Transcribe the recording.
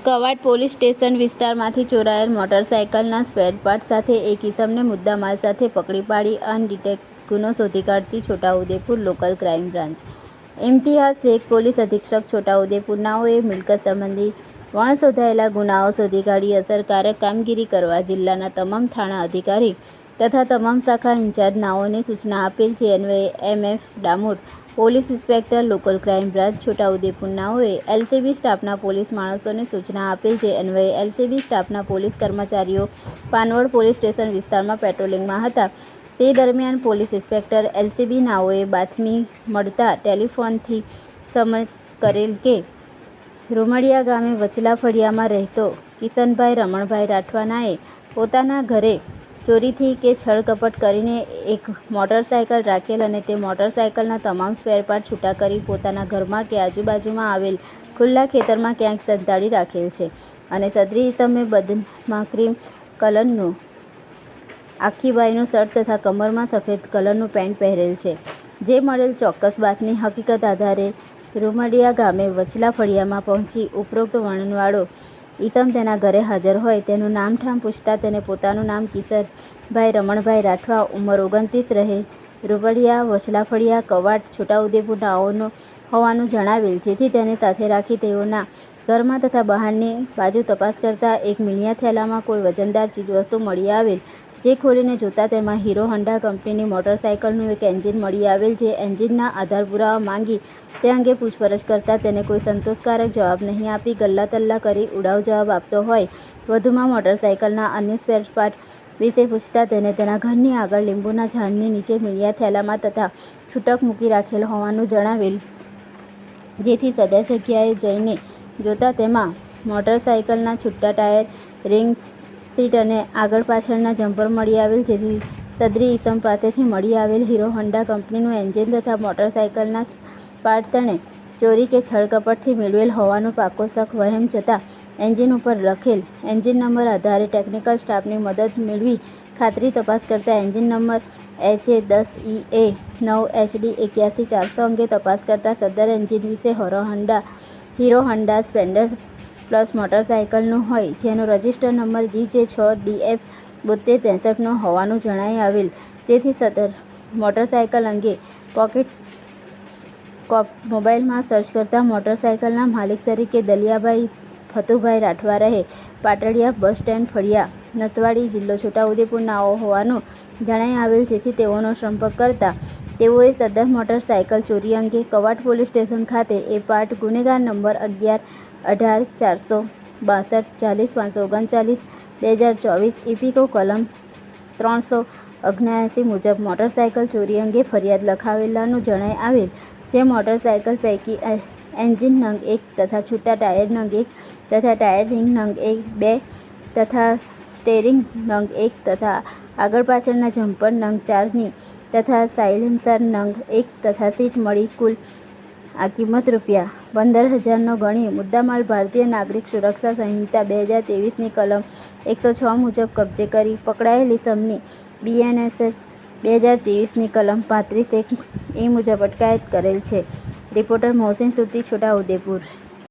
Quad police station વિસ્તારમાંથી ચોરાયેલ મોટરસાયકલના spare part સાથે એક ઇસમને મુદ્દામાલ સાથે પકડી પાડી અનડિટેક્ટ ગુનો શોધી કાઢતી Chhota Udepur local crime branch. Imtiyaz Shaikh police અધિક્ષક છોટાઉદેપુર નાઓએ મિલકત સંબંધી વણશોધાયેલા ગુનાઓ શોધી કાઢી અસરકારક કામગીરી કરવા જિલ્લાના તમામ થાણા અધિકારી તથા તમામ શાખા ઇન્ચાર્જ નાઓને સૂચના આપેલ છે. અન્વયે MF Damor police inspector, local crime branch Chhota Udepur નાઓએ LCB સ્ટાફના પોલીસ માણસોને સૂચના આપેલ છે. અન્વયે એલસીબી સ્ટાફના પોલીસ કર્મચારીઓ પાનવડ પોલીસ સ્ટેશન વિસ્તારમાં પેટ્રોલિંગમાં હતા. તે દરમિયાન પોલીસ ઇન્સ્પેક્ટર એલસીબી નાઓએ બાતમી મળતા ટેલિફોનથી સમજ કરેલ કે રૂમડિયા ગામે વચલા ફળિયામાં રહેતો કિશનભાઈ રમણભાઈ રાઠવાનાએ પોતાના ઘરે ચોરીથી કે છળકપટ કરીને એક મોટરસાયકલ રાખેલ અને તે મોટરસાયકલના તમામ સ્પેરપાર્ટ છૂટા કરી પોતાના ઘરમાં કે આજુબાજુમાં આવેલ ખુલ્લા ખેતરમાં ક્યાંક સંતાડી રાખેલ છે અને સદરી ઇસમે બદનમાં ક્રીમ કલરનું, આખી બાઈનું શર્ટ તથા કમરમાં સફેદ કલરનું પેન્ટ પહેરેલ છે, જે મળેલ ચોક્કસ બાતમી હકીકત આધારે રૂમડિયા ગામે વચલા ફળિયામાં પહોંચી ઉપરોક્ત વર્ણનવાળો ઈસમ તેના ઘરે હાજર હોય. તેનું નામઠામ પૂછતા તેને પોતાનું નામ કિશરભાઈ રમણભાઈ રાઠવા ઉંમર ઓગણત્રીસ રહે. રૂબડિયા વચલા ફળિયા કવાટ, છોટાઉદેપુર નાઓનો હોવાનું જણાવેલ, જેથી તેને સાથે રાખી તેઓના ઘરમાં તથા બહારની બાજુ તપાસ કરતા એક મીણિયા થેલામાં કોઈ વજનદાર ચીજવસ્તુ મળી આવેલ. જે ખોલીને જોતા તેમાં હીરો હોન્ડા કંપનીની મોટરસાયકલનું એક એન્જિન મળી આવેલ જે એન્જિનના આધાર પુરાવા માંગી તે અંગે પૂછપરછ કરતાં તેને કોઈ સંતોષકારક જવાબ નહીં આપી ગલ્લા તલ્લા કરી ઉડાવ જવાબ આપતો હોય. વધુમાં મોટરસાયકલના અન્ય સ્પેર પાર્ટ વિશે પૂછતા તેને તેના ઘરની આગળ લીંબુના ઝાડની નીચે મીણિયા થેલામાં તથા છૂટક મૂકી રાખેલ હોવાનું જણાવેલ. જેથી સદર જગ્યાએ જઈને જોતા તેમાં મોટરસાયકલના છૂટા ટાયર, રિંગ સીટ અને આગળ પાછળના જમ્પર મળી આવેલ, જેથી સદરી ઈસમ પાસેથી મળી આવેલ હીરો હોન્ડા કંપનીનું એન્જિન તથા મોટરસાયકલના પાર્ટ તેણે ચોરી કે છળકપટથી મેળવેલ હોવાનો પાકો શક વહેમ જતાં એન્જિન ઉપર લખેલ એન્જિન નંબર આધારે ટેકનિકલ સ્ટાફની મદદ મેળવી ખાતરી તપાસ કરતા એન્જિન નંબર એચ એ દસ ઈ એ નવ એચડી એક્યાસી ચારસો અંગે તપાસ કરતાં સદર એન્જિન વિશે Hero Honda, Hero Honda splendor plus મોટરસાયકલનું હોય, જેનો રજિસ્ટર નંબર જી જે છ ડીએફ બોતેર ત્રેસઠનો હોવાનું જણાઈ આવેલ. જેથી સદર મોટરસાયકલ અંગે પોકેટ કોપ મોબાઈલમાં સર્ચ કરતા મોટરસાયકલના માલિક તરીકે દલિયાભાઈ ફતુભાઈ રાઠવા રહે પાટડિયા બસ સ્ટેન્ડ ફળિયા, નસવાડી જિલ્લો છોટાઉદેપુરના હોવાનું જણાઈ આવેલ, જેથી તેઓનો સંપર્ક કરતા તેઓએ સદર મોટરસાયકલ ચોરી અંગે કવાટ પોલીસ સ્ટેશન ખાતે એ પાર્ટ ગુનેગાર નંબર અગિયાર અઢાર, ચારસો બાસઠ, ચાલીસ, પાંચસો ઓગણચાલીસ, બે હજાર ચોવીસ ઇપિકો કલમ ત્રણસો ઓગણ્યાએંસી મુજબ મોટરસાયકલ ચોરી અંગે ફરિયાદ લખાવેલાનું જણાઈ આવેલ, જે મોટરસાયકલ પૈકી એન્જિન નંગ એક તથા છૂટા ટાયર નંગ એક તથા ટાયર રિંગ નંગ એક, બે તથા સ્ટેરિંગ નંગ એક તથા આગળ પાછળના જમ્પર નંગ ચારની તથા સાયલેન્સર નંગ એક તથા સીટ મળી કુલ આ કિંમત રૂપિયા. પંદર હજારનો ગણી મુદ્દામાલ ભારતીય નાગરિક સુરક્ષા સંહિતા બે હજાર ત્રેવીસની કલમ એકસો છ મુજબ કબજે કરી પકડાયેલી સમની બીએનએસએસ બે હજાર ત્રેવીસની કલમ પાંત્રીસ એક એ મુજબ અટકાયત કરેલ છે. રિપોર્ટર મોહસિન સુરતી છોટાઉદેપુર